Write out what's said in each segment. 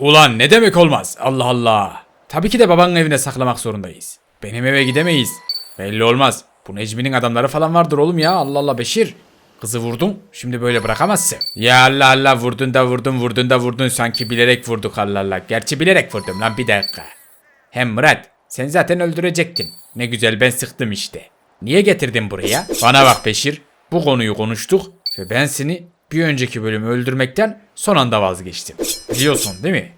Ulan ne demek olmaz? Allah Allah. Tabii ki de babanın evine saklamak zorundayız. Benim eve gidemeyiz. Belli olmaz. Bu Necmi'nin adamları falan vardır oğlum ya. Allah Allah Beşir. Kızı vurdun. Şimdi böyle bırakamazsın. Ya Allah Allah vurdun da vurdun vurdun da vurdun. Sanki bilerek vurduk Allah Allah. Gerçi bilerek vurdum lan bir dakika. Hem Murat sen zaten öldürecektin. Ne güzel ben sıktım işte. Niye getirdin buraya? Bana bak Beşir. Bu konuyu konuştuk ve ben seni bir önceki bölümü öldürmekten son anda vazgeçtim. Biliyorsun değil mi?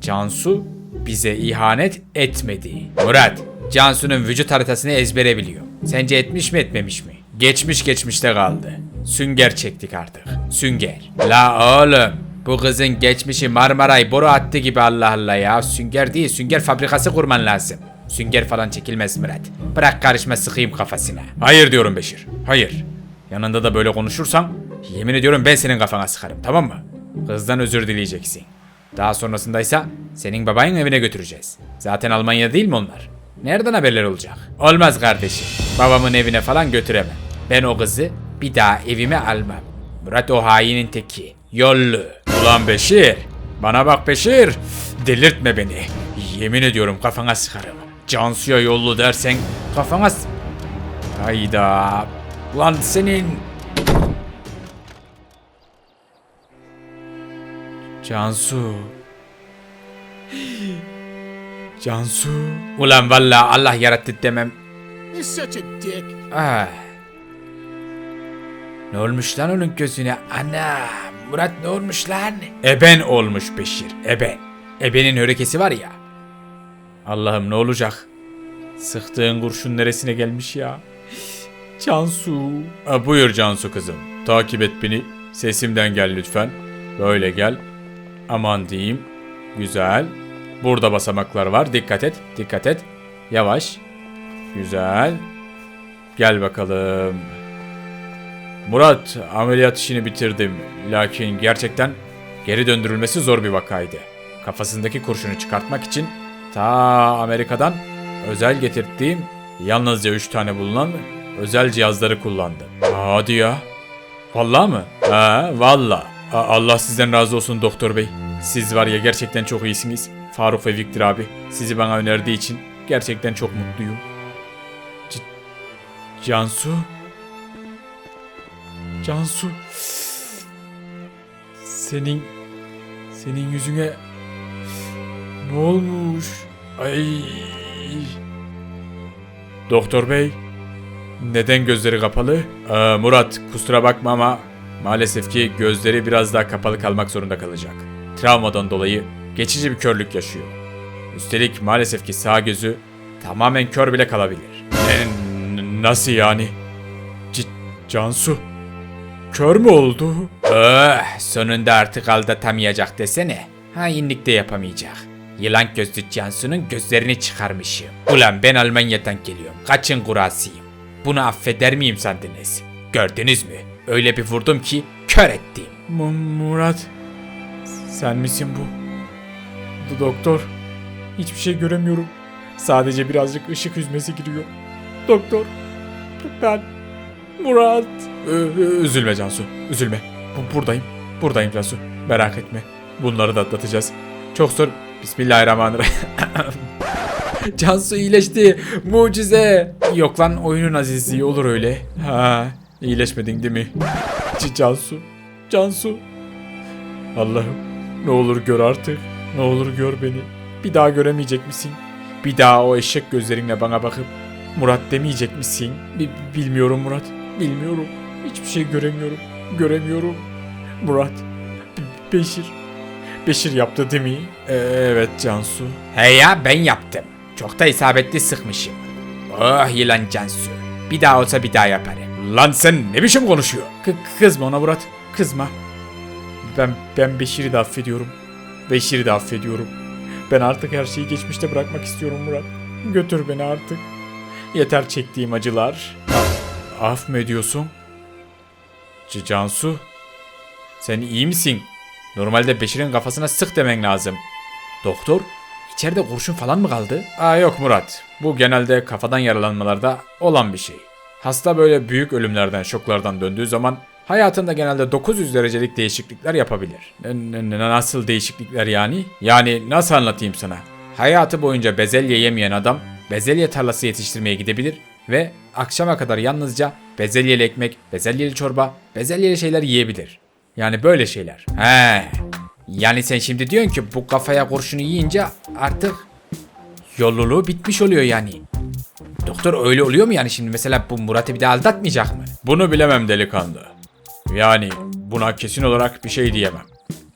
Cansu bize ihanet etmedi. Murat, Cansu'nun vücut haritasını ezbere biliyor. Sence etmiş mi etmemiş mi? Geçmiş geçmişte kaldı. Sünger çektik artık. Sünger. La oğlum. Bu kızın geçmişi Marmaray boru attı gibi Allah Allah ya. Sünger değil, sünger fabrikası kurman lazım. Sünger falan çekilmez Murat. Bırak karışma sıkayım kafasına. Hayır diyorum Beşir. Hayır. Yanında da böyle konuşursan yemin ediyorum ben senin kafana sıkarım tamam mı? Kızdan özür dileyeceksin. Daha sonrasındaysa senin babanın evine götüreceğiz. Zaten Almanya değil mi onlar? Nereden haberler olacak? Olmaz kardeşim. Babamın evine falan götüremem. Ben o kızı bir daha evime almam. Murat o hainin teki. Yollu. Ulan Beşir. Bana bak Beşir. Delirtme beni. Yemin ediyorum kafana sıkarım. Cansu'ya yollu dersen kafana Hayda. Lan senin... Cansu. Cansu. Ulan valla Allah yarattı demem. You're such a dick. Ah. Ne olmuş lan onun gözüne? Ana. Murat ne olmuş lan? Eben olmuş Beşir. Eben. Ebenin hörekesi var ya. Allah'ım ne olacak? Sıktığın kurşun neresine gelmiş ya? Cansu. Ha, buyur Cansu kızım. Takip et beni. Sesimden gel lütfen. Böyle gel. Aman diyeyim. Güzel. Burada basamaklar var. Dikkat et. Dikkat et. Yavaş. Güzel. Gel bakalım. Murat, ameliyat işini bitirdim. Lakin gerçekten geri döndürülmesi zor bir vakaydı. Kafasındaki kurşunu çıkartmak için ta Amerika'dan özel getirttiğim yalnızca 3 tane bulunan özel cihazları kullandım. Hadi ya. Vallahi mı? Ha, valla. Allah sizden razı olsun doktor bey. Siz var ya gerçekten çok iyisiniz. Faruk ve Viktor abi sizi bana önerdiği için gerçekten çok mutluyum. C- Cansu? Cansu? Senin... Senin yüzüne... Ne olmuş? Ay... Doktor bey, neden gözleri kapalı? Aa, Murat kusura bakma ama maalesef ki gözleri biraz daha kapalı kalmak zorunda kalacak. Travmadan dolayı geçici bir körlük yaşıyor. Üstelik maalesef ki sağ gözü tamamen kör bile kalabilir. N- nasıl yani? C- Cansu kör mü oldu? Öh, sonunda artık aldatamayacak desene. Hainlik de yapamayacak. Yılan gözlü Cansu'nun gözlerini çıkarmışım. Ulan ben Almanya'dan geliyorum. Kaçın kurasıyım. Bunu affeder miyim sandınız? Gördünüz mü? Öyle bir vurdum ki kör ettim. Murat, sen misin bu? Doktor, hiçbir şey göremiyorum. Sadece birazcık ışık hüzmesi giriyor. Doktor, ben Murat. üzülme Cansu, üzülme. Bu- buradayım, buradayım Cansu. Merak etme. Bunları da atlatacağız. Çok zor. Bismillahirrahmanirrahim. Cansu iyileşti. Mucize. Yok lan oyunun azizliği olur öyle. Ha, iyileşmedin değil mi? C- Cansu. Cansu. Allah'ım ne olur gör artık. Ne olur gör beni. Bir daha göremeyecek misin? Bir daha o eşek gözlerinle bana bakıp Murat demeyecek misin? Bi- bilmiyorum Murat. Bilmiyorum. Hiçbir şey göremiyorum. Göremiyorum. Murat. Be- Beşir. Beşir yaptı değil mi? evet Cansu. He ya ben yaptım. Çok da isabetli sıkmışım. Oh yılan Cansu. Bir daha olsa bir daha yaparım. Lan sen ne biçim konuşuyor? K- kızma ona Murat. Kızma. Ben ben Beşir'i de affediyorum. Beşir'i de affediyorum. Ben artık her şeyi geçmişte bırakmak istiyorum Murat. Götür beni artık. Yeter çektiğim acılar. Af mı ediyorsun? C- Cansu. Sen iyi misin? Normalde Beşir'in kafasına sık demen lazım. Doktor, içeride kurşun falan mı kaldı? Aa yok Murat. Bu genelde kafadan yaralanmalarda olan bir şey. Hasta böyle büyük ölümlerden, şoklardan döndüğü zaman hayatında genelde 900 derecelik değişiklikler yapabilir. Nasıl değişiklikler yani? Yani nasıl anlatayım sana? Hayatı boyunca bezelye yemeyen adam bezelye tarlası yetiştirmeye gidebilir ve akşama kadar yalnızca bezelyeli ekmek, bezelyeli çorba, bezelyeli şeyler yiyebilir. Yani böyle şeyler. He. Yani sen şimdi diyorsun ki bu kafaya kurşunu yiyince artık yolluluğu bitmiş oluyor yani. Doktor öyle oluyor mu yani şimdi mesela bu Murat'ı bir daha aldatmayacak mı? Bunu bilemem delikanlı. Yani buna kesin olarak bir şey diyemem.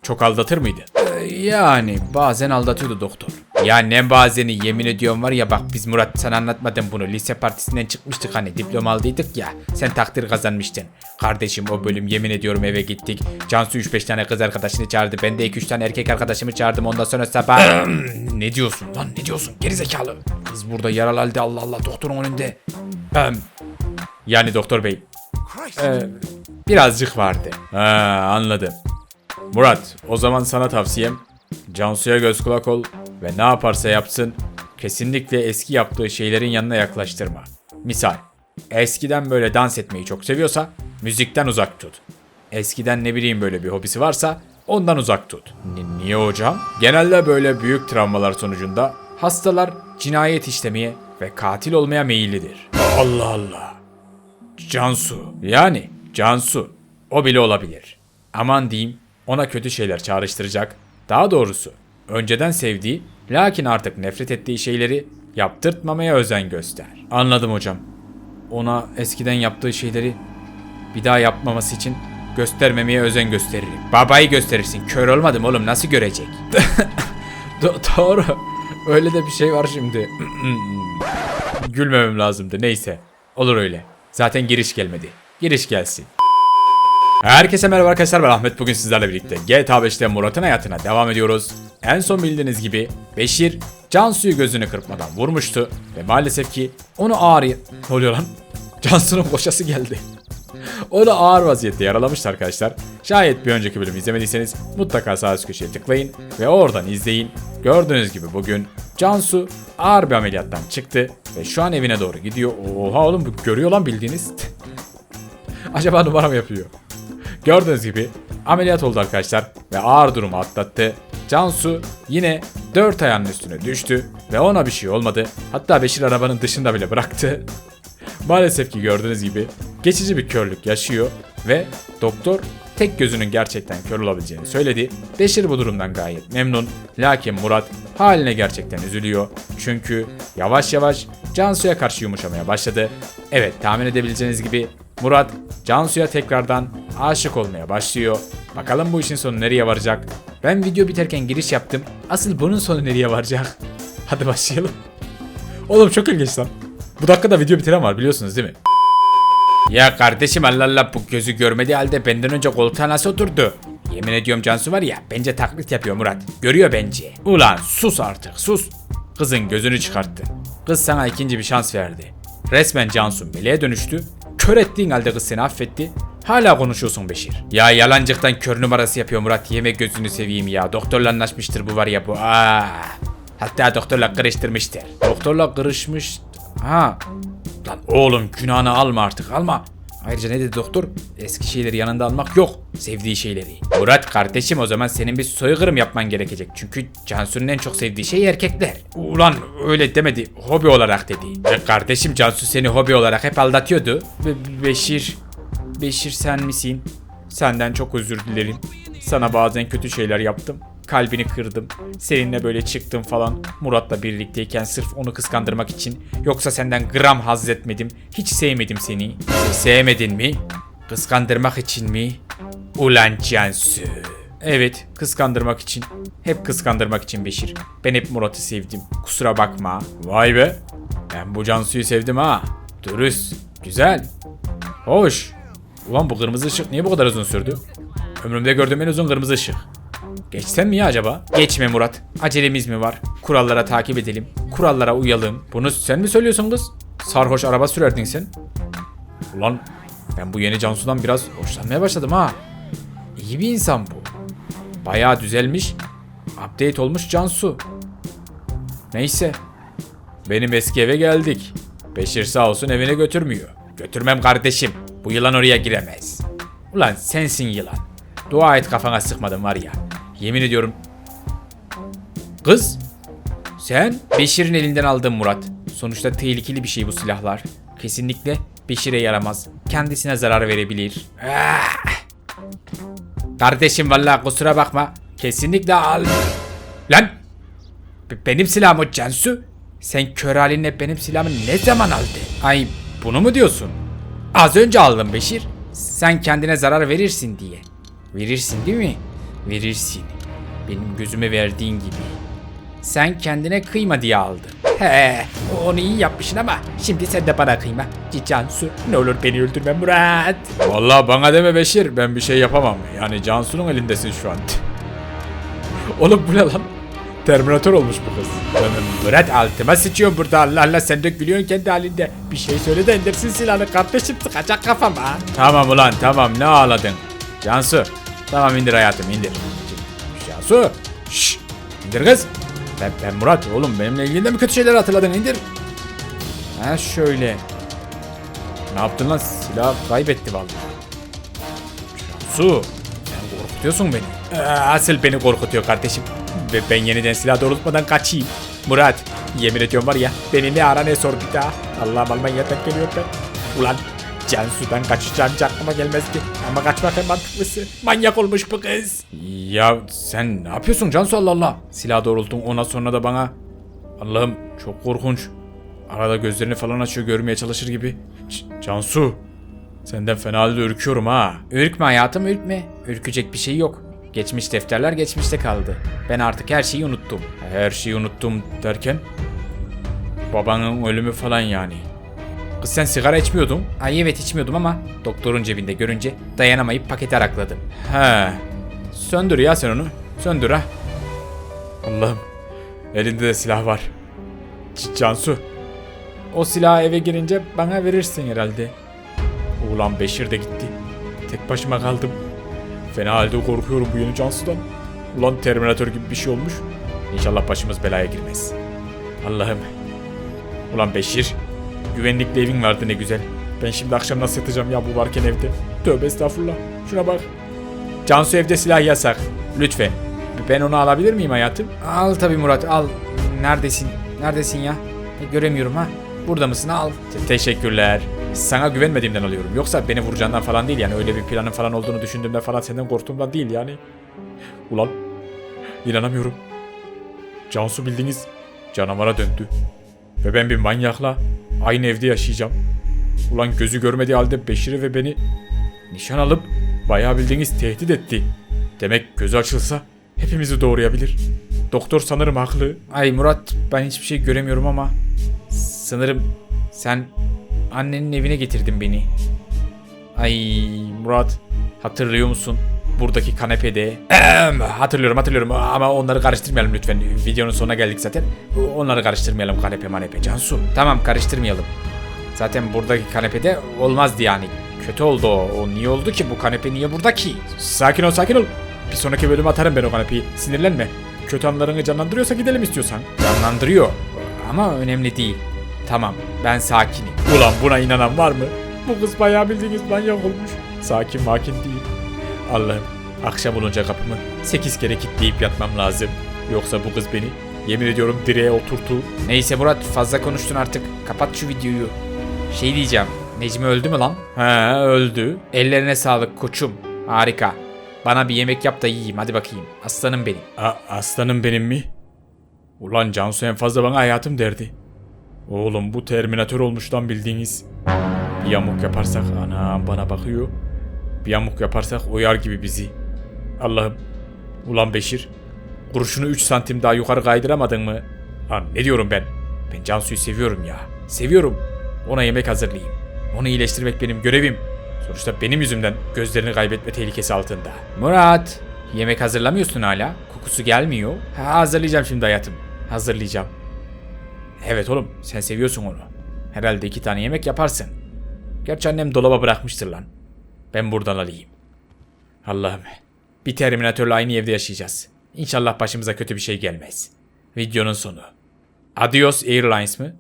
Çok aldatır mıydı? Ee, yani bazen aldatıyordu doktor. Ya ne bazeni yemin ediyorum var ya bak biz Murat sana anlatmadım bunu. Lise partisinden çıkmıştık hani diploma aldıydık ya. Sen takdir kazanmıştın. Kardeşim o bölüm yemin ediyorum eve gittik. Cansu 3-5 tane kız arkadaşını çağırdı. Ben de 2-3 tane erkek arkadaşımı çağırdım. Ondan sonra sabah... ne diyorsun lan ne diyorsun gerizekalı. Kız burada yaralı halde Allah Allah doktorun önünde. Yani doktor bey ee, birazcık vardı. Ha, anladım. Murat, o zaman sana tavsiyem Cansu'ya göz kulak ol ve ne yaparsa yapsın kesinlikle eski yaptığı şeylerin yanına yaklaştırma. Misal, eskiden böyle dans etmeyi çok seviyorsa müzikten uzak tut. Eskiden ne bileyim böyle bir hobisi varsa ondan uzak tut. Ni- niye hocam? Genelde böyle büyük travmalar sonucunda hastalar cinayet işlemeye ve katil olmaya meyillidir. Allah Allah. Cansu. Yani Cansu. O bile olabilir. Aman diyeyim ona kötü şeyler çağrıştıracak. Daha doğrusu önceden sevdiği lakin artık nefret ettiği şeyleri yaptırtmamaya özen göster. Anladım hocam. Ona eskiden yaptığı şeyleri bir daha yapmaması için göstermemeye özen gösteririm. Babayı gösterirsin. Kör olmadım oğlum nasıl görecek? Do- doğru. Öyle de bir şey var şimdi. Gülmemem lazımdı neyse. Olur öyle. Zaten giriş gelmedi. Giriş gelsin. Herkese merhaba arkadaşlar ben Ahmet bugün sizlerle birlikte GTA 5'te Murat'ın hayatına devam ediyoruz. En son bildiğiniz gibi Beşir Cansu'yu gözünü kırpmadan vurmuştu ve maalesef ki onu ağır... Ne oluyor lan? Cansu'nun koşası geldi. Onu ağır vaziyette yaralamıştı arkadaşlar. Şayet bir önceki bölümü izlemediyseniz mutlaka sağ üst köşeye tıklayın ve oradan izleyin. Gördüğünüz gibi bugün Cansu ağır bir ameliyattan çıktı ve şu an evine doğru gidiyor. Oha oğlum bu görüyor lan bildiğiniz. Acaba numara mı yapıyor? Gördüğünüz gibi ameliyat oldu arkadaşlar ve ağır durumu atlattı. Cansu yine dört ayağının üstüne düştü ve ona bir şey olmadı. Hatta Beşir arabanın dışında bile bıraktı. Maalesef ki gördüğünüz gibi geçici bir körlük yaşıyor ve doktor tek gözünün gerçekten kör olabileceğini söyledi. Beşir bu durumdan gayet memnun. Lakin Murat haline gerçekten üzülüyor. Çünkü yavaş yavaş Cansu'ya karşı yumuşamaya başladı. Evet tahmin edebileceğiniz gibi Murat Cansu'ya tekrardan aşık olmaya başlıyor. Bakalım bu işin sonu nereye varacak? Ben video biterken giriş yaptım. Asıl bunun sonu nereye varacak? Hadi başlayalım. Oğlum çok ilginç lan. Bu dakikada video bitiren var biliyorsunuz değil mi? Ya kardeşim Allah Allah bu gözü görmediği halde benden önce koltuğa nasıl oturdu? Yemin ediyorum Cansu var ya bence taklit yapıyor Murat. Görüyor bence. Ulan sus artık sus. Kızın gözünü çıkarttı. Kız sana ikinci bir şans verdi. Resmen Cansu meleğe dönüştü. Kör ettiğin halde kız seni affetti. Hala konuşuyorsun Beşir. Ya yalancıktan kör numarası yapıyor Murat. Yeme gözünü seveyim ya. Doktorla anlaşmıştır bu var ya bu. Aa. Hatta doktorla kırıştırmıştır. Doktorla kırışmış. Ha. Lan oğlum günahını alma artık alma. Ayrıca ne dedi doktor? Eski şeyleri yanında almak yok. Sevdiği şeyleri. Murat kardeşim o zaman senin bir soykırım yapman gerekecek. Çünkü Cansu'nun en çok sevdiği şey erkekler. Ulan öyle demedi. Hobi olarak dedi. E kardeşim Cansu seni hobi olarak hep aldatıyordu. Be- Beşir. Beşir sen misin? Senden çok özür dilerim. Sana bazen kötü şeyler yaptım. Kalbini kırdım. Seninle böyle çıktım falan. Murat'la birlikteyken sırf onu kıskandırmak için. Yoksa senden gram haz etmedim. Hiç sevmedim seni. Sevmedin mi? Kıskandırmak için mi? Ulan Cansu. Evet, kıskandırmak için. Hep kıskandırmak için Beşir. Ben hep Murat'ı sevdim. Kusura bakma. Vay be. Ben bu Cansu'yu sevdim ha. Dürüst. Güzel. Hoş. Ulan bu kırmızı ışık niye bu kadar uzun sürdü? Ömrümde gördüğüm en uzun kırmızı ışık. Geçsem mi ya acaba? Geçme Murat. Acelemiz mi var? Kurallara takip edelim. Kurallara uyalım. Bunu sen mi söylüyorsun kız? Sarhoş araba sürerdin sen. Ulan ben bu yeni Cansu'dan biraz hoşlanmaya başladım ha. İyi bir insan bu. Bayağı düzelmiş. Update olmuş Cansu. Neyse. Benim eski eve geldik. Beşir sağ olsun evine götürmüyor. Götürmem kardeşim. Bu yılan oraya giremez. Ulan sensin yılan. Dua et kafana sıkmadım var ya. Yemin ediyorum. Kız. Sen Beşir'in elinden aldın Murat. Sonuçta tehlikeli bir şey bu silahlar. Kesinlikle Beşir'e yaramaz. Kendisine zarar verebilir. Ah! Kardeşim vallahi kusura bakma. Kesinlikle al. Lan! Be- benim silahım o Cansu. Sen kör halinle benim silahımı ne zaman aldın? Ay bunu mu diyorsun? Az önce aldım Beşir. Sen kendine zarar verirsin diye. Verirsin değil mi? Verirsin. Benim gözüme verdiğin gibi. Sen kendine kıyma diye aldın. He, onu iyi yapmışsın ama şimdi sen de bana kıyma. Cansu ne olur beni öldürme Murat. Vallahi bana deme Beşir ben bir şey yapamam. Yani Cansu'nun elindesin şu an. Oğlum bu ne lan? Terminator olmuş bu kız. Murat altıma sıçıyor burada Allah Allah sen de gülüyorsun kendi halinde. Bir şey söyle de indirsin silahını kardeşim sıkacak kafama. Tamam ulan tamam ne ağladın. Cansu tamam indir hayatım indir. Cansu şşş indir kız. Ben, ben Murat oğlum benimle ilgili de mi kötü şeyler hatırladın indir. Ha şöyle. Ne yaptın lan silah kaybetti vallahi. Cansu sen korkutuyorsun beni. Asıl beni korkutuyor kardeşim. Ve ben yeniden silah doğrultmadan kaçayım. Murat, yemin ediyorum var ya beni ne ara ne sor bir daha. Allah'ım Alman yatak geliyor ben. Ulan Cansu'dan kaçacağım hiç aklıma gelmezdi. Ama kaçmak en mantıklısı. Manyak olmuş bu kız. Ya sen ne yapıyorsun Cansu Allah Allah. Silah doğrulttun ona sonra da bana. Allah'ım çok korkunç. Arada gözlerini falan açıyor görmeye çalışır gibi. Ç- Cansu. Senden fena halde ürküyorum ha. Ürkme hayatım ürkme. Ürkecek bir şey yok. Geçmiş defterler geçmişte kaldı. Ben artık her şeyi unuttum. Her şeyi unuttum derken? Babanın ölümü falan yani. Kız sen sigara içmiyordun. Ay evet içmiyordum ama doktorun cebinde görünce dayanamayıp paketi arakladım. He. Söndür ya sen onu. Söndür ha. Allah'ım. Elinde de silah var. C- Cansu. O silahı eve girince bana verirsin herhalde. Ulan Beşir de gitti. Tek başıma kaldım. Fena halde korkuyorum bu yeni Cansu'dan. Ulan Terminator gibi bir şey olmuş. İnşallah başımız belaya girmez. Allah'ım. Ulan Beşir. Güvenlikli evin vardı ne güzel. Ben şimdi akşam nasıl yatacağım ya bu varken evde. Tövbe estağfurullah. Şuna bak. Cansu evde silah yasak. Lütfen. Ben onu alabilir miyim hayatım? Al tabi Murat al. Neredesin? Neredesin ya? E, Göremiyorum ha. Burada mısın? Al. Te- teşekkürler. Sana güvenmediğimden alıyorum. Yoksa beni vuracağından falan değil yani. Öyle bir planın falan olduğunu düşündüğümde falan senden korktuğumdan değil yani. Ulan. inanamıyorum. Cansu bildiğiniz canavara döndü. Ve ben bir manyakla aynı evde yaşayacağım. Ulan gözü görmediği halde Beşir'i ve beni nişan alıp bayağı bildiğiniz tehdit etti. Demek gözü açılsa hepimizi doğrayabilir. Doktor sanırım haklı. Ay Murat ben hiçbir şey göremiyorum ama sanırım sen annenin evine getirdin beni. Ay Murat hatırlıyor musun? Buradaki kanepede. Hatırlıyorum hatırlıyorum ama onları karıştırmayalım lütfen. Videonun sonuna geldik zaten. Onları karıştırmayalım kanepe manepe. Cansu. Tamam karıştırmayalım. Zaten buradaki kanepede olmazdı yani. Kötü oldu o. O niye oldu ki? Bu kanepe niye burada ki? Sakin ol sakin ol. Bir sonraki bölüme atarım ben o kanepeyi. Sinirlenme. Kötü anlarını canlandırıyorsa gidelim istiyorsan. Canlandırıyor. Ama önemli değil. Tamam ben sakinim. Ulan buna inanan var mı? Bu kız bayağı bildiğiniz manyak olmuş. Sakin makin değil. Allah'ım akşam olunca kapımı 8 kere kilitleyip yatmam lazım. Yoksa bu kız beni yemin ediyorum direğe oturtur. Neyse Murat fazla konuştun artık. Kapat şu videoyu. Şey diyeceğim. Necmi öldü mü lan? He öldü. Ellerine sağlık koçum. Harika. Bana bir yemek yap da yiyeyim hadi bakayım. Aslanım benim. aslanım benim mi? Ulan Cansu en fazla bana hayatım derdi. Oğlum bu Terminator olmuş lan bildiğiniz. Bir yamuk yaparsak anam bana bakıyor. Bir yamuk yaparsak oyar gibi bizi. Allah'ım. Ulan Beşir. Kurşunu 3 santim daha yukarı kaydıramadın mı? Lan ne diyorum ben? Ben Cansu'yu seviyorum ya. Seviyorum. Ona yemek hazırlayayım. Onu iyileştirmek benim görevim. Sonuçta benim yüzümden gözlerini kaybetme tehlikesi altında. Murat. Yemek hazırlamıyorsun hala. Kokusu gelmiyor. Ha, hazırlayacağım şimdi hayatım. Hazırlayacağım. Evet oğlum sen seviyorsun onu. Herhalde iki tane yemek yaparsın. Gerçi annem dolaba bırakmıştır lan. Ben buradan alayım. Allah'ım. Bir Terminatörle aynı evde yaşayacağız. İnşallah başımıza kötü bir şey gelmez. Videonun sonu. Adios Airlines mı?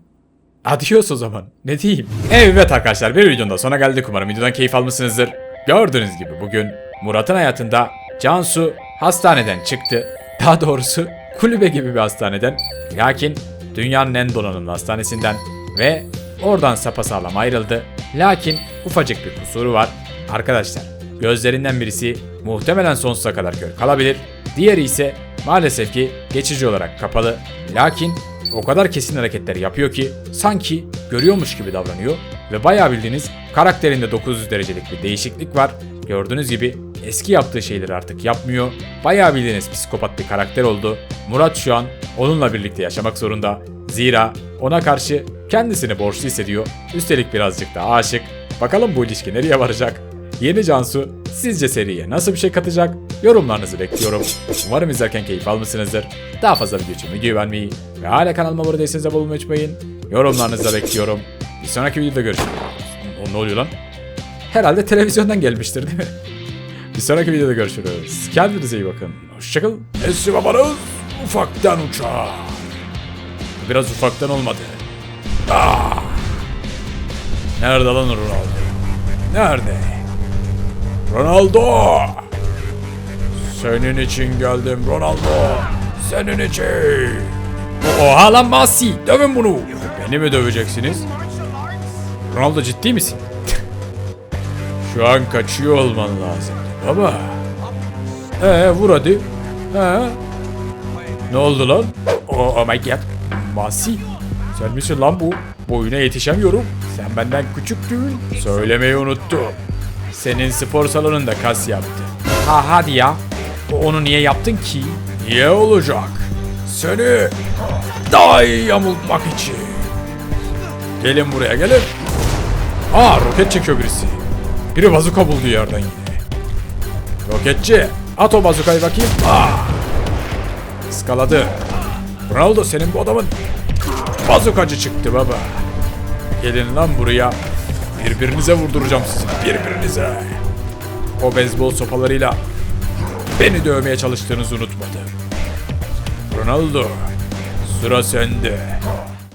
Adios o zaman. Ne diyeyim? Evet arkadaşlar bir videonun da sona geldik. Umarım videodan keyif almışsınızdır. Gördüğünüz gibi bugün Murat'ın hayatında Cansu hastaneden çıktı. Daha doğrusu kulübe gibi bir hastaneden. Lakin dünyanın en donanımlı hastanesinden ve oradan sapasağlam ayrıldı. Lakin ufacık bir kusuru var. Arkadaşlar gözlerinden birisi muhtemelen sonsuza kadar kör kalabilir. Diğeri ise maalesef ki geçici olarak kapalı. Lakin o kadar kesin hareketler yapıyor ki sanki görüyormuş gibi davranıyor ve bayağı bildiğiniz karakterinde 900 derecelik bir değişiklik var. Gördüğünüz gibi eski yaptığı şeyleri artık yapmıyor. Bayağı bildiğiniz psikopat bir karakter oldu. Murat şu an onunla birlikte yaşamak zorunda. Zira ona karşı kendisini borçlu hissediyor. Üstelik birazcık da aşık. Bakalım bu ilişki nereye varacak? Yeni Cansu sizce seriye nasıl bir şey katacak? Yorumlarınızı bekliyorum. Umarım izlerken keyif almışsınızdır. Daha fazla video için videoyu beğenmeyi ve hala kanalıma abone değilseniz abone olmayı unutmayın. Yorumlarınızı da bekliyorum. Bir sonraki videoda görüşürüz. O ne oluyor lan? Herhalde televizyondan gelmiştir değil mi? Bir sonraki videoda görüşürüz. Kendinize iyi bakın. Hoşçakalın. Esri babanız ufaktan uçar. Biraz ufaktan olmadı. Ah! Nerede lan Ronaldo? Nerede? Ronaldo! Senin için geldim Ronaldo. Senin için. Oha lan Masi. Dövün bunu. Beni mi döveceksiniz? Ronaldo ciddi misin? Şu an kaçıyor olman lazım. Baba. Ee vur hadi. He. Ne oldu lan? Oh, oh my god. Masi. Sen misin lan bu? Boyuna yetişemiyorum. Sen benden küçüktün. Söylemeyi unuttum. Senin spor salonunda kas yaptı. Ha hadi ya. Onu niye yaptın ki? Niye olacak? Seni daha iyi yamultmak için. Gelin buraya gelin. Aa roket çekiyor birisi. Biri bazuka buldu yerden yine. Roketçi at o bazukayı bakayım. Aa. Iskaladı. Ronaldo senin bu adamın bazukacı çıktı baba. Gelin lan buraya. Birbirinize vurduracağım sizi. Birbirinize. O beyzbol sopalarıyla beni dövmeye çalıştığınızı unutmadım. Ronaldo sıra sende.